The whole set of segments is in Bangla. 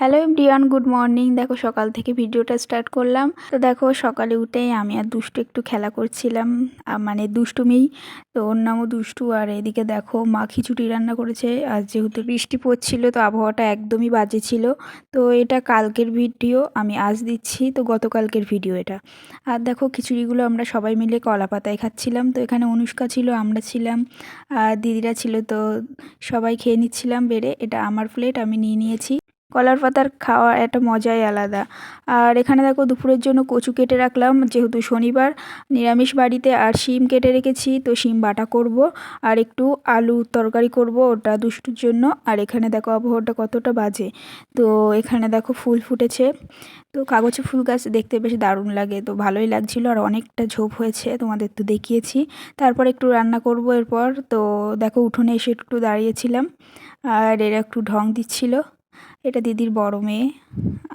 হ্যালো এভরিওয়ান গুড মর্নিং দেখো, সকাল থেকে ভিডিওটা স্টার্ট করলাম। তো দেখো, সকালে উঠেই আমি আর দুষ্টু একটু খেলা করছিলাম। মানে দুষ্টুমিই তো ওর নামও দুষ্টু। আর এদিকে দেখো, মা খিচুড়ি রান্না করেছে। আর যেহেতু বৃষ্টি পড়ছিল, তো আবহাওয়াটা একদমই বাজে ছিল। তো এটা কালকের ভিডিও, আমি আজ দিচ্ছি। তো গতকালকের ভিডিও এটা। আর দেখো, খিচুড়িগুলো আমরা সবাই মিলে কলা পাতায় খাচ্ছিলাম। তো এখানে অনুষ্কা ছিল, আমরা ছিলাম। আর দিদিরা ছিল, তো সবাই খেয়ে নিচ্ছিলাম বেড়ে। এটা আমার প্লেট আমি নিয়ে নিয়েছি। কলার পাতার খাওয়ার একটা মজাই আলাদা। আর এখানে দেখো দুপুরের জন্য কচু কেটে রাখলাম, যেহেতু শনিবার। নিরামিষ বাড়িতে আর শিম কেটে রেখেছি, তো শিম বাটা করব। আর একটু আলু তরকারি করব ওটা দুষ্টুর জন্য। আর এখানে দেখো আবহাওয়াটা কতটা বাজে। তো এখানে দেখো ফুল ফুটেছে। তো কাগজে ফুল গাছ দেখতে বেশ দারুণ লাগে। তো ভালোই লাগছিল আর অনেকটা ঝোপ হয়েছে, তোমাদের তো দেখিয়েছি। তারপর একটু রান্না করব এরপর। তো দেখো উঠোনে এসে একটু দাঁড়িয়েছিলাম। আর এরা একটু ঢং দিচ্ছিল। এটা দিদির বড় মেয়ে।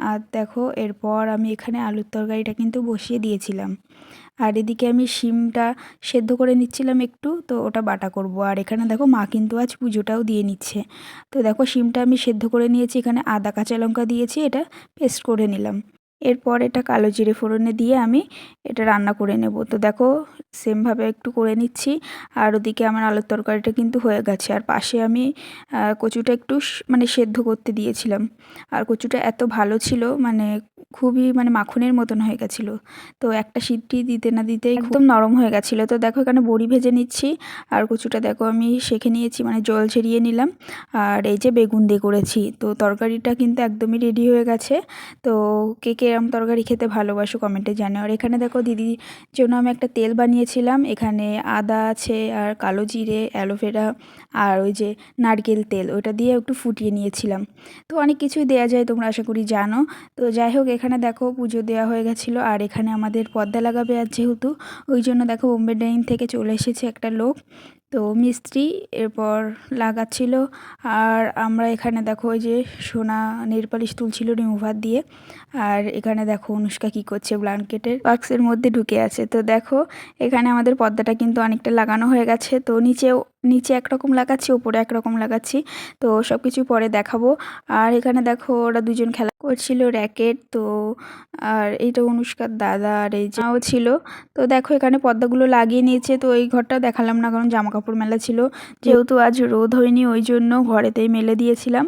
আর দেখো, এরপর আমি এখানে আলুর তরকারিটা কিন্তু বসিয়ে দিয়েছিলাম। আর এদিকে আমি শিমটা সেদ্ধ করে নিচ্ছিলাম একটু, তো ওটা বাটা করব। আর এখানে দেখো, মা কিন্তু আজ পুজোটাও দিয়ে নিচ্ছে। তো দেখো, শিমটা আমি সেদ্ধ করে নিয়েছি, এখানে আদা, কাঁচা লঙ্কা দিয়েছি, এটা পেস্ট করে নিলাম। এরপর এটা কালো জিরে ফোড়নে দিয়ে আমি এটা রান্না করে নেব। তো দেখো সেমভাবে একটু করে নিচ্ছি। আর ওদিকে আমার আলুর তরকারিটা কিন্তু হয়ে গেছে। আর পাশে আমি কচুটা একটু মানে সেদ্ধ করতে দিয়েছিলাম। আর কচুটা এত ভালো ছিল মানে খুবই মানে মাখনের মতন হয়ে গেছিল। তো একটা সিটি দিতে না দিতে একদম নরম হয়ে গেছিল। তো দেখো, এখানে বড়ি ভেজে নিচ্ছি। আর কচুটা দেখো, আমি সেঁকে নিয়েছি মানে জল ছেড়িয়ে নিলাম। আর এই যে বেগুন দিয়ে করেছি। তো তরকারিটা কিন্তু একদমই রেডি হয়ে গেছে। তো কে কে এরম তরকারি খেতে ভালোবাসো কমেন্টে জানে আর এখানে দেখো দিদির জন্য আমি একটা তেল বানিয়েছিলাম। এখানে আদা আছে আর কালো জিরে, অ্যালোভেরা আর ওই যে নারকেল তেল ওটা দিয়ে একটু ফুটিয়ে নিয়েছিলাম। তো অনেক কিছুই দেওয়া যায় তোমরা আশা করি জানো। তো যাই হোক, এখানে দেখো পুজো দেওয়া হয়ে গেছিল আর এখানে আমাদের পর্দা লাগাবে আর যেহেতু। ওই জন্য দেখো বোম্বে ডাইন থেকে চলে এসেছে একটা লোক। তো মিস্ত্রি এরপর লাগাচ্ছিল। আর আমরা এখানে দেখো ওই যে সোনা নেরপালিশ তুলছিল রিমুভার দিয়ে। আর এখানে দেখো অনুষ্কা কি করছে, ব্ল্যাঙ্কেটের বাক্সের মধ্যে ঢুকে আছে। তো দেখো এখানে আমাদের পর্দাটা কিন্তু অনেকটা লাগানো হয়ে গেছে। তো নিচেও নিচে একরকম লাগাচ্ছি ওপরে একরকম লাগাচ্ছি। তো সব কিছু পরে দেখাবো। আর এখানে দেখো ওরা দুজন খেলা করছিল র্যাকেট, তো আর এইটা অনুষ্কার দাদা আর এই যাও ছিল। তো দেখো এখানে পর্দাগুলো লাগিয়ে নিয়েছে, তো এই ঘরটা দেখালাম না, কারণ জামা কাপড় মেলা ছিল। যেহেতু আজ রোদ হয়নি, ওই জন্য ঘরেতেই মেলে দিয়েছিলাম।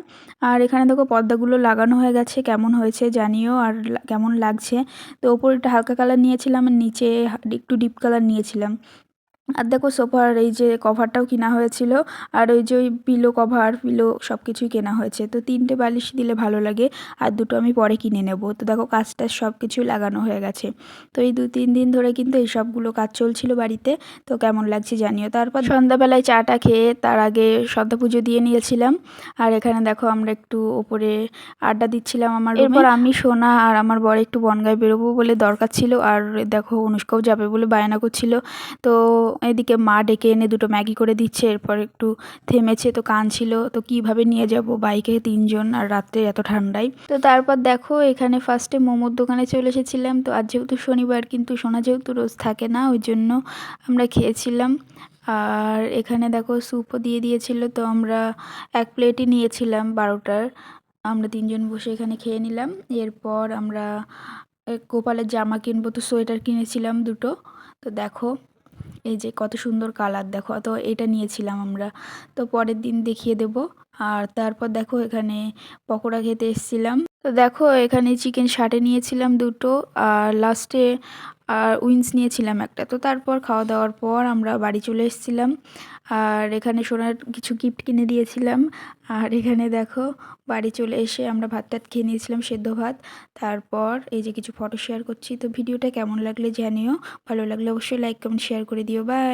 আর এখানে দেখো পর্দাগুলো লাগানো হয়ে গেছে, কেমন হয়েছে জানিও, আর কেমন লাগছে। তো ওপরটা হালকা কালার নিয়েছিলাম, আর নিচে একটু ডিপ কালার নিয়েছিলাম। আর দেখো সোফার এই যে কভারটাও কেনা হয়েছিল, আর ওই যে ওই পিলো কভার পিলো সব কিছুই কেনা হয়েছে। তো তিনটে বালিশ দিলে ভালো লাগে, আর দুটো আমি পরে কিনে নেব। তো দেখো কাজটা সব কিছুই লাগানো হয়ে গেছে। তো এই দু তিন দিন ধরে কিন্তু এই সবগুলো কাজ চলছিল বাড়িতে। তো কেমন লাগছে জানিও। তারপর সন্ধ্যাবেলায় চাটা খেয়ে তার আগে সন্ধ্যা পুজো দিয়ে নিয়েছিলাম। আর এখানে দেখো আমরা একটু ওপরে আড্ডা দিচ্ছিলাম আমার এরপর আমি, সোনা আর আমার বর একটু বনগায় বেরোবো বলে দরকার ছিল। আর দেখো অনুষ্কাও যাবে বলে বায়না করছিল। তো এদিকে মা ডেকে এনে দুটো ম্যাগি করে দিচ্ছে, এরপর একটু থেমেছে, তো কাঁদছিল, তো কীভাবে নিয়ে যাব? বাইকে তিনজন, আর রাত্রে এত ঠান্ডায়। তো তারপর দেখো, এখানে ফার্স্টে মোমোর দোকানে চলে এসেছিলাম। তো আজ যেহেতু শনিবার, কিন্তু সোনা যেহেতু রোজ থাকে না, ওই জন্য আমরা খেয়েছিলাম। আর এখানে দেখো স্যুপও দিয়ে দিয়েছিল, তো আমরা এক প্লেটই নিয়েছিলাম বারোটার। আমরা তিনজন বসে এখানে খেয়ে নিলাম। এরপর আমরা গোপালের জামা কিনবো, তো সোয়েটার কিনেছিলাম দুটো। তো দেখো এই যে কত সুন্দর কালার, দেখো, তো এটা নিয়েছিলাম আমরা। তো পরের দিন দেখিয়ে দেব। আর তারপর দেখো এখানে পকোড়া খেতে এসেছিলাম। তো দেখো এখানে চিকেন শাটে নিয়েছিলাম দুটো। আর লাস্টে আর উইন্স নিয়েছিলাম একটা। তো তারপর খাওয়া দাওয়ার পর আমরা বাড়ি চলে এসেছিলাম। আর এখানে সোনার কিছু গিফট কিনে দিয়েছিলাম। আর এখানে দেখো, বাড়ি চলে এসে আমরা ভাত টাত খেয়ে নিয়েছিলাম সেদ্ধ ভাত। তারপর এই যে কিছু ফটো শেয়ার করছি। তো ভিডিওটা কেমন লাগলে জানিও। ভালো লাগলে অবশ্যই লাইক কমেন্ট শেয়ার করে দিও। বাই